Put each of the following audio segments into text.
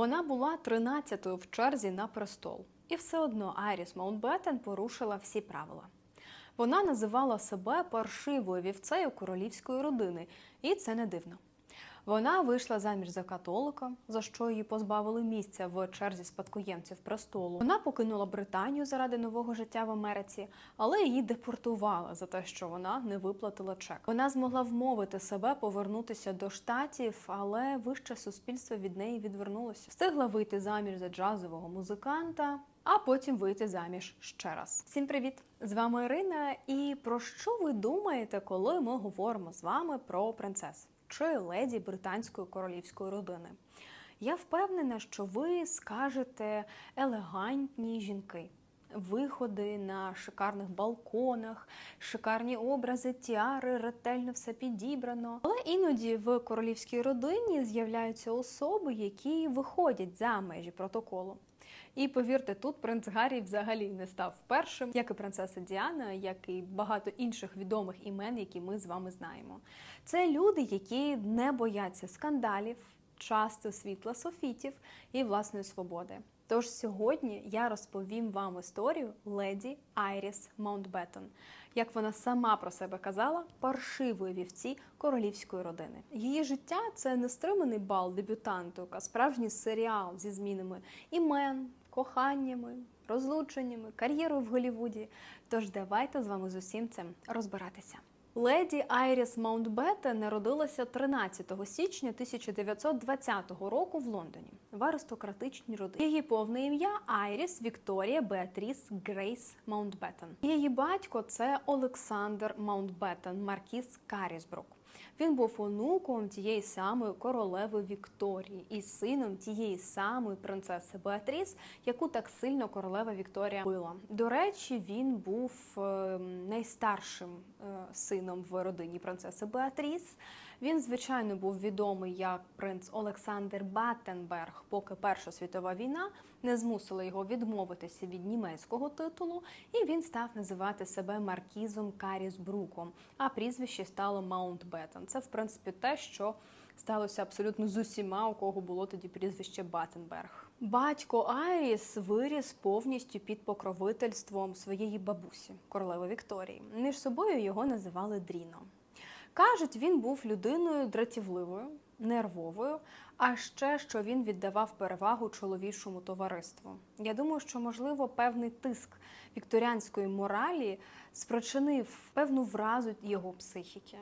Вона була 13-ю в черзі на престол, і все одно Айріс Маунтбеттен порушила всі правила. Вона називала себе паршивою вівцею королівської родини, і це не дивно. Вона вийшла заміж за католика, за що її позбавили місця в черзі спадкоємців престолу. Вона покинула Британію заради нового життя в Америці, але її депортували за те, що вона не виплатила чек. Вона змогла вмовити себе повернутися до штатів, але вище суспільство від неї відвернулося. Встигла вийти заміж за джазового музиканта. А потім вийти заміж ще раз. Всім привіт! З вами Ірина. І про що ви думаєте, коли ми говоримо з вами про принцес чи леді британської королівської родини? Я впевнена, що ви скажете елегантні жінки. Виходи на шикарних балконах, шикарні образи, тіари, ретельно все підібрано. Але іноді в королівській родині з'являються особи, які виходять за межі протоколу. І повірте, тут принц Гаррі взагалі не став першим, як і принцеса Діана, як і багато інших відомих імен, які ми з вами знаємо. Це люди, які не бояться скандалів, часто світла софітів і власної свободи. Тож сьогодні я розповім вам історію леді Айріс Маунтбеттон, як вона сама про себе казала, паршивої вівці королівської родини. Її життя це нестриманий бал дебютанток, а справжній серіал зі змінами імен, коханнями, розлученнями, кар'єрою в Голлівуді. Тож давайте з вами з усім цим розбиратися. Леді Айріс Маунтбеттен народилася 13 січня 1920 року в Лондоні в аристократичній родині. Її повне ім'я Айріс Вікторія Беатріс Грейс Маунтбеттен. Її батько це Олександр Маунтбеттен, маркіз Карісбрук. Він був онуком тієї самої королеви Вікторії і сином тієї самої принцеси Беатріс, яку так сильно королева Вікторія била. До речі, він був найстаршим сином в родині принцеси Беатріс. Він, звичайно, був відомий як принц Олександр Баттенберг, поки Перша світова війна не змусила його відмовитися від німецького титулу, і він став називати себе маркізом Карісбруком, а прізвище стало Маунтбеттен. Це, в принципі, те, що сталося абсолютно з усіма, у кого було тоді прізвище Баттенберг. Батько Айріс виріс повністю під покровительством своєї бабусі, королеви Вікторії. Між собою його називали Дріно. Кажуть, він був людиною дратівливою, нервовою, а ще що він віддавав перевагу чоловічому товариству. Я думаю, що можливо певний тиск вікторіанської моралі спричинив певну вразу його психіки.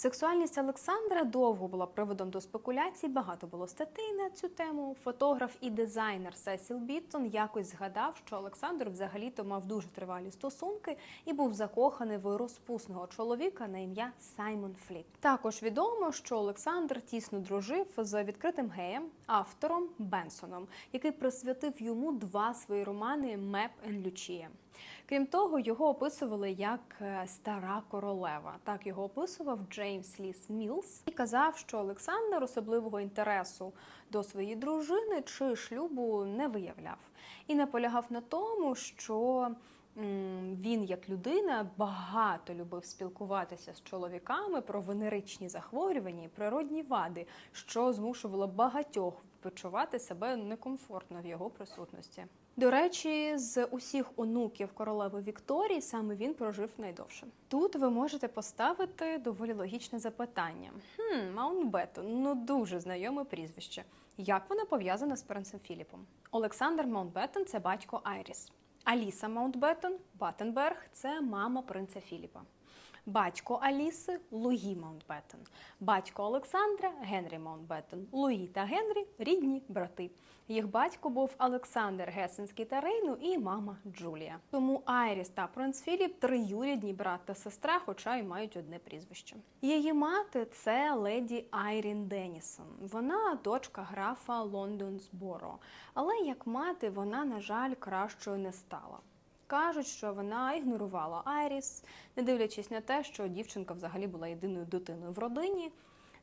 Сексуальність Олександра довго була приводом до спекуляцій. Багато було статей на цю тему. Фотограф і дизайнер Сесіл Біттон якось згадав, що Олександр взагалі-то мав дуже тривалі стосунки і був закоханий в розпусного чоловіка на ім'я Саймон Фліт. Також відомо, що Олександр тісно дружив з відкритим геєм, автором Бенсоном, який присвятив йому два свої романи Меп Лючія. Крім того, його описували як стара королева. Так його описував Джеймс Ліс Мілс і казав, що Олександр особливого інтересу до своєї дружини чи шлюбу не виявляв, і наполягав на тому, що він, як людина, багато любив спілкуватися з чоловіками про венеричні захворювання і природні вади, що змушувало багатьох почувати себе некомфортно в його присутності. До речі, з усіх онуків королеви Вікторії саме він прожив найдовше. Тут ви можете поставити доволі логічне запитання: Хм, Маунтбеттен, ну дуже знайоме прізвище. Як вона пов'язана з принцем Філіпом? Олександр Маунтбеттен – це батько Айріс. Аліса Маунтбеттен Баттенберг – це мама принца Філіпа. Батько Аліси Луї Маунтбеттен. Батько Олександра Генрі Маунтбеттен. Луї та Генрі рідні брати. Їх батько був Олександр Гесенський та Рейну і мама Джулія. Тому Айріс та принц Філіп триюрідні брат та сестра, хоча й мають одне прізвище. Її мати це леді Айрін Денісон. Вона дочка графа Лондонсборо. Але як мати вона, на жаль, кращою не стала. Кажуть, що вона ігнорувала Айріс, не дивлячись на те, що дівчинка взагалі була єдиною дитиною в родині.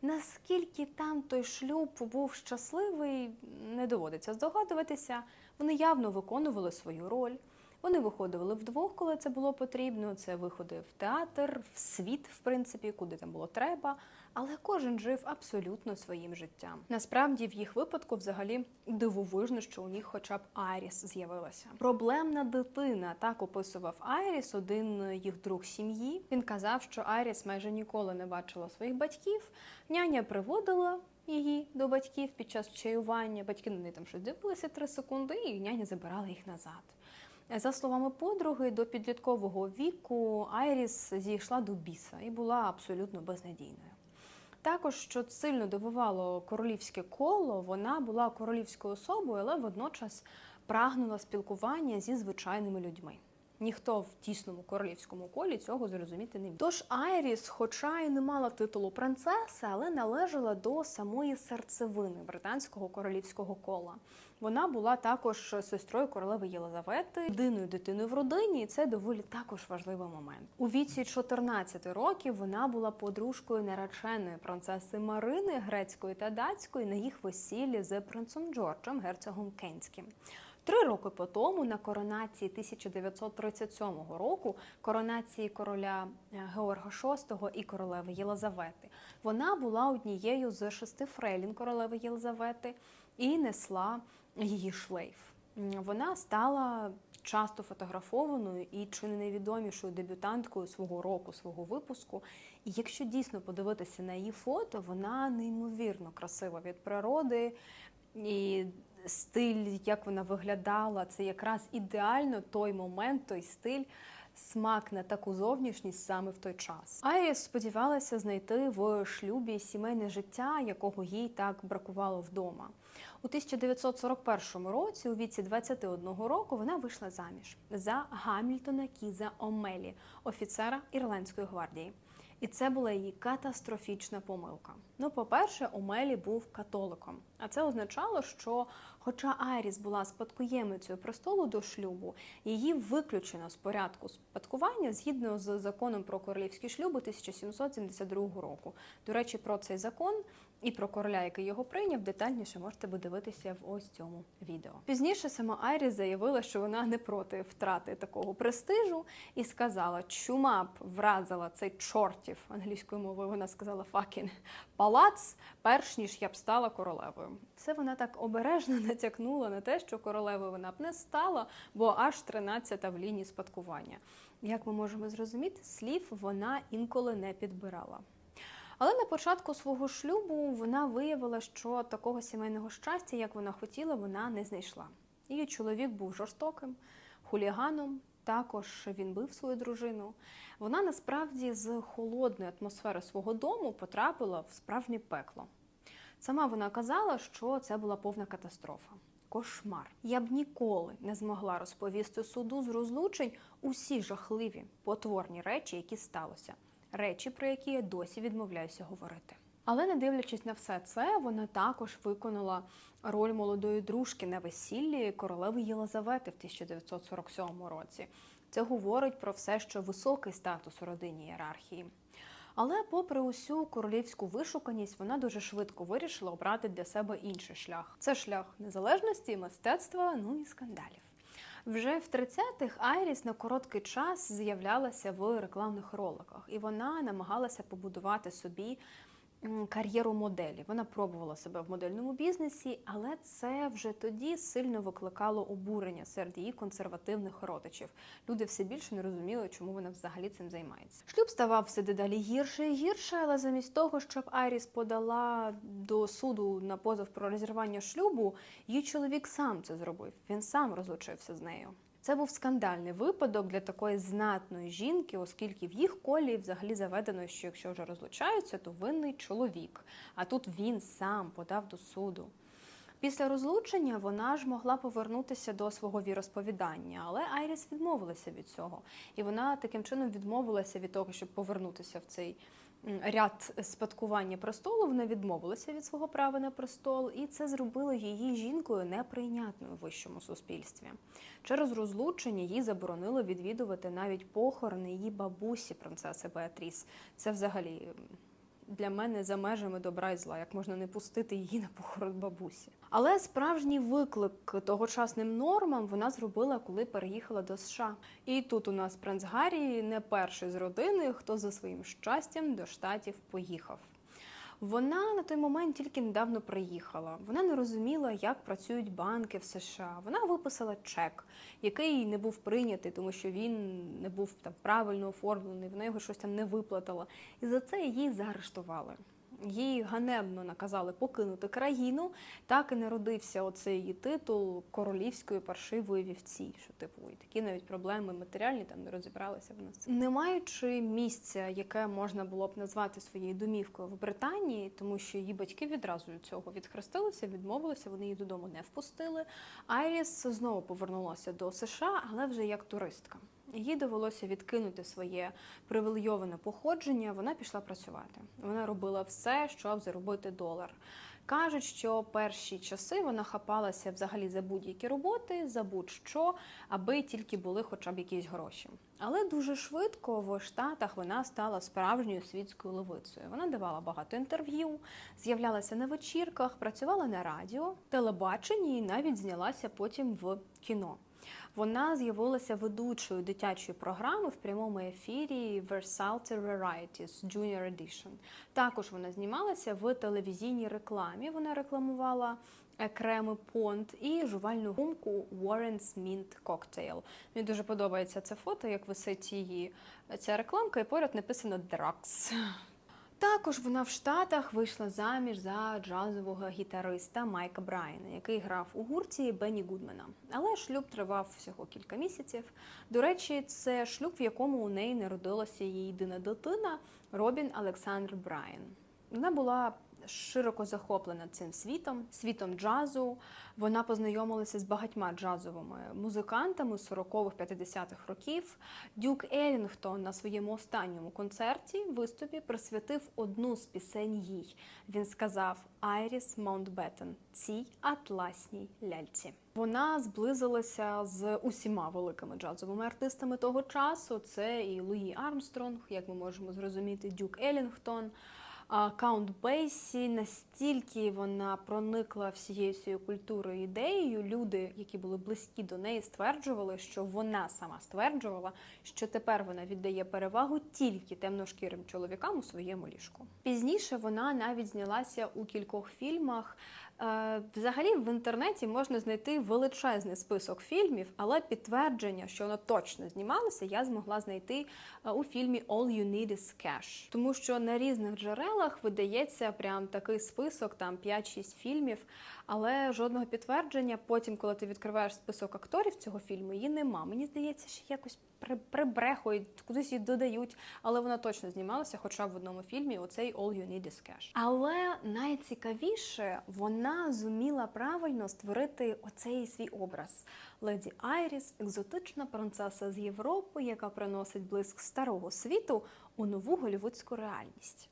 Наскільки там той шлюб був щасливий, не доводиться здогадуватися. Вони явно виконували свою роль. Вони виходили вдвох, коли це було потрібно. Це виходи в театр, в світ, в принципі, куди там було треба. Але кожен жив абсолютно своїм життям. Насправді, в їх випадку, взагалі, дивовижно, що у них, хоча б Айріс з'явилася. Проблемна дитина так описував Айріс, один їх друг сім'ї. Він казав, що Айріс майже ніколи не бачила своїх батьків. Няня приводила її до батьків під час чаювання. Батьки на неї там щось дивилися три секунди, і няня забирала їх назад. За словами подруги, до підліткового віку Айріс зійшла до біса і була абсолютно безнадійною. Також, що сильно дивувало королівське коло, вона була королівською особою, але водночас прагнула спілкування зі звичайними людьми. Ніхто в тісному королівському колі цього зрозуміти не міг. Тож Айріс, хоча й не мала титулу принцеси, але належала до самої серцевини британського королівського кола. Вона була також сестрою королеви Єлизавети, єдиною дитиною в родині, і це доволі також важливий момент. У віці 14 років вона була подружкою нареченої принцеси Марини грецької та датської на їх весіллі з принцем Джорджем, герцогом Кенським. Три роки по тому, на коронації 1937 року, коронації короля е, Георга VI і королеви Єлизавети, вона була однією з шести фрейлін королеви Єлизавети і несла її шлейф. Вона стала часто фотографованою і чи не найвідомішою дебютанткою свого року, свого випуску. І якщо дійсно подивитися на її фото, вона неймовірно красива від природи. І стиль, як вона виглядала, це якраз ідеально той момент, той стиль, смак на таку зовнішність саме в той час. Айріс сподівалася знайти в шлюбі сімейне життя, якого їй так бракувало вдома. У 1941 році, у віці 21 року, вона вийшла заміж за Гамільтона Кіза Омелі, офіцера Ірландської гвардії. І це була її катастрофічна помилка. Ну, по-перше, Омелі був католиком, а це означало, що, хоча Айріс була спадкоємицею престолу до шлюбу, її виключено з порядку спадкування згідно з законом про королівські шлюби 1772 року. До речі, про цей закон і про короля, який його прийняв, детальніше можете подивитися в ось цьому відео. Пізніше сама Айріс заявила, що вона не проти втрати такого престижу, і сказала, чума б вразила цей чортів англійською мовою. Вона сказала fucking палац, перш ніж я б стала королевою. Це вона так обережно натякнула на те, що королевою вона б не стала, бо аж 13-та в лінії спадкування. Як ми можемо зрозуміти, слів вона інколи не підбирала. Але на початку свого шлюбу вона виявила, що такого сімейного щастя, як вона хотіла, вона не знайшла. Її чоловік був жорстоким, хуліганом. Також він бив свою дружину. Вона насправді з холодної атмосфери свого дому потрапила в справжнє пекло. Сама вона казала, що це була повна катастрофа. Кошмар. Я б ніколи не змогла розповісти суду з розлучень усі жахливі потворні речі, які сталося речі, про які я досі відмовляюся говорити. Але не дивлячись на все це, вона також виконала роль молодої дружки на весіллі королеви Єлизавети в 1947 році. Це говорить про все, що високий статус у родині ієрархії. Але, попри усю королівську вишуканість, вона дуже швидко вирішила обрати для себе інший шлях. Це шлях незалежності, мистецтва, ну і скандалів. Вже в 30-х Айріс на короткий час з'являлася в рекламних роликах, і вона намагалася побудувати собі кар'єру моделі. Вона пробувала себе в модельному бізнесі, але це вже тоді сильно викликало обурення серед її консервативних родичів. Люди все більше не розуміли, чому вона взагалі цим займається. Шлюб ставав все дедалі гірше і гірше, але замість того, щоб Айріс подала до суду на позов про розірвання шлюбу, її чоловік сам це зробив. Він сам розлучився з нею. Це був скандальний випадок для такої знатної жінки, оскільки в їх колі взагалі заведено, що якщо вже розлучаються, то винний чоловік. А тут він сам подав до суду. Після розлучення вона ж могла повернутися до свого віросповідання, але Айріс відмовилася від цього. І вона таким чином відмовилася від того, щоб повернутися в цей ряд спадкування престолу, вона відмовилася від свого права на престол, і це зробило її жінкою неприйнятною в вищому суспільстві. Через розлучення їй заборонили відвідувати навіть похорони її бабусі, принцеси Беатріс. Це взагалі для мене за межами добра і зла, як можна не пустити її на похорон бабусі. Але справжній виклик тогочасним нормам вона зробила, коли переїхала до США. І тут у нас принц Гаррі не перший з родини, хто за своїм щастям до штатів поїхав. Вона на той момент тільки недавно приїхала. Вона не розуміла, як працюють банки в США. Вона виписала чек, який не був прийнятий, тому що він не був там правильно оформлений. Вона його щось там не виплатила. І за це її заарештували. Їй ганебно наказали покинути країну. Так і народився оцей її титул королівської паршивої вівці. Що типу і такі навіть проблеми матеріальні там не розібралися в нас. Не маючи місця, яке можна було б назвати своєю домівкою в Британії, тому що її батьки відразу від цього відхрестилися, відмовилися. Вони її додому не впустили. Айріс знову повернулася до США, але вже як туристка. Їй довелося відкинути своє привілейоване походження. Вона пішла працювати. Вона робила все, щоб заробити долар. Кажуть, що перші часи вона хапалася взагалі за будь-які роботи, за будь-що, аби тільки були хоча б якісь гроші. Але дуже швидко в Штатах вона стала справжньою світською левицею. Вона давала багато інтерв'ю, з'являлася на вечірках, працювала на радіо, телебаченні і навіть знялася потім в кіно. Вона з'явилася ведучою дитячої програми в прямому ефірі Versailles Varieties Junior Edition. Також вона знімалася в телевізійній рекламі. Вона рекламувала креми понт і жувальну гумку Warren's Mint Cocktail. Мені дуже подобається це фото, як висить її ця рекламка, і поряд написано Drugs. Також вона в Штатах вийшла заміж за джазового гітариста Майка Брайана, який грав у гурті Бенні Гудмена. Але шлюб тривав всього кілька місяців. До речі, це шлюб, в якому у неї народилася її єдина дитина Робін Олександр Брайан. Вона була широко захоплена цим світом, світом джазу. Вона познайомилася з багатьма джазовими музикантами 40-х-50-х років. Дюк Елінгтон на своєму останньому концерті виступі присвятив одну з пісень їй. Він сказав Айріс Маунтбеттен цій атласній ляльці. Вона зблизилася з усіма великими джазовими артистами того часу. Це і Луї Армстронг, як ми можемо зрозуміти, Дюк Елінгтон. Каунт Бейсі настільки вона проникла всією цією культурою ідеєю. Люди, які були близькі до неї, стверджували, що вона сама стверджувала, що тепер вона віддає перевагу тільки темношкірим чоловікам у своєму ліжку. Пізніше вона навіть знялася у кількох фільмах. Е, взагалі в інтернеті можна знайти величезний список фільмів, але підтвердження, що вона точно знімалася, я змогла знайти е, у фільмі All You Need Is Cash. Тому що на різних джерелах видається прям такий список, там 5-6 фільмів, але жодного підтвердження. Потім, коли ти відкриваєш список акторів цього фільму, її нема. Мені здається, що якось прибрехують, кудись її додають, але вона точно знімалася, хоча в одному фільмі оцей All You Need Is Cash. Але найцікавіше, вона зуміла правильно створити оцей свій образ. Леді Айріс, екзотична принцеса з Європи, яка приносить блиск старого світу у нову голівудську реальність.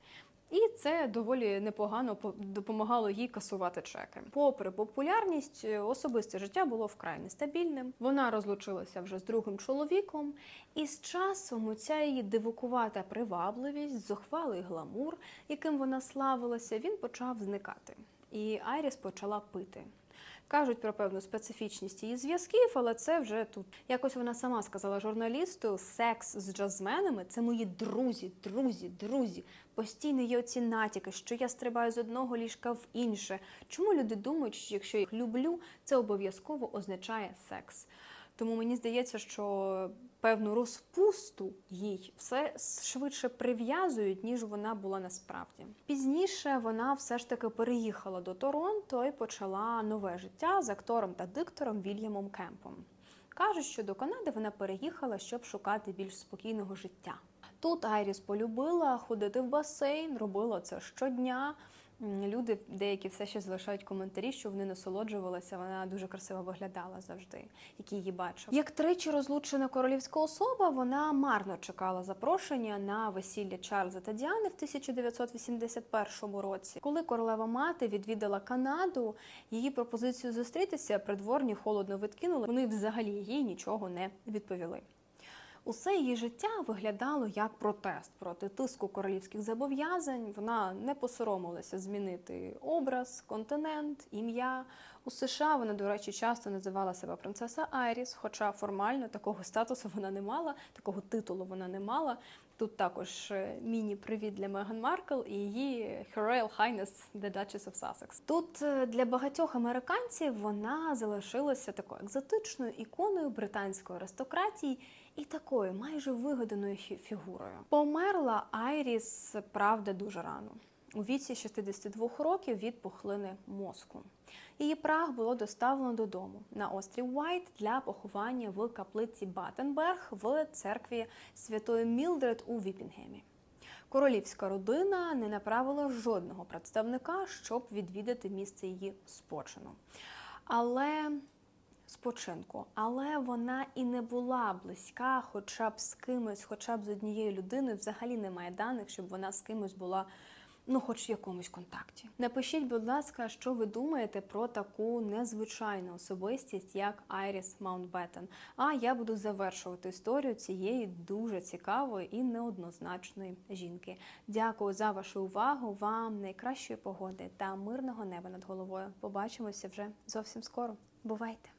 І це доволі непогано допомагало їй касувати чеки. Попри популярність, е, особисте життя було вкрай нестабільним. Вона розлучилася вже з другим чоловіком, і з часом оця її дивукувата привабливість, зухвалий гламур, яким вона славилася, він почав зникати. І Айріс почала пити. Кажуть про певну специфічність її зв'язків, але це вже тут. Якось вона сама сказала журналісту: секс з джазменами це мої друзі, друзі, друзі. Постійно є оці натяки, що я стрибаю з одного ліжка в інше. Чому люди думають, що якщо їх люблю, це обов'язково означає секс? Тому мені здається, що певну розпусту їй все швидше прив'язують, ніж вона була насправді. Пізніше вона все ж таки переїхала до Торонто і почала нове життя з актором та диктором Вільямом Кемпом. Кажуть, що до Канади вона переїхала, щоб шукати більш спокійного життя. Тут Айріс полюбила ходити в басейн, робила це щодня. Люди деякі все ще залишають коментарі, що вони насолоджувалися. Вона дуже красиво виглядала завжди, які її бачив. Як тричі розлучена королівська особа, вона марно чекала запрошення на весілля Чарльза та Діани в 1981 році. Коли королева мати відвідала Канаду, її пропозицію зустрітися придворні холодно відкинули. Вони взагалі їй нічого не відповіли. Усе її життя виглядало як протест проти тиску королівських зобов'язань. Вона не посоромилася змінити образ, континент, ім'я. У США вона, до речі, часто називала себе принцеса Айріс, хоча формально такого статусу вона не мала, такого титулу вона не мала. Тут також е, міні-привіт для Меган Маркл і її Her Royal Highness The Duchess of Sussex. Тут е, для багатьох американців вона залишилася такою екзотичною іконою британської аристократії і такою майже вигаданою фігурою. Померла Айріс, правда, дуже рано. У віці 62 років від пухлини мозку. Її прах було доставлено додому на острів Уайт для поховання в каплиці Баттенберг в церкві Святої Мілдред у Віпінгемі. Королівська родина не направила жодного представника, щоб відвідати місце її спочину. Але спочинку, але вона і не була близька, хоча б з кимось, хоча б з однією людиною. Взагалі немає даних, щоб вона з кимось була. Ну, хоч в якомусь контакті. Напишіть, будь ласка, що ви думаєте про таку незвичайну особистість, як Айріс Маунтбеттен. А я буду завершувати історію цієї дуже цікавої і неоднозначної жінки. Дякую за вашу увагу. Вам найкращої погоди та мирного неба над головою. Побачимося вже зовсім скоро. Бувайте!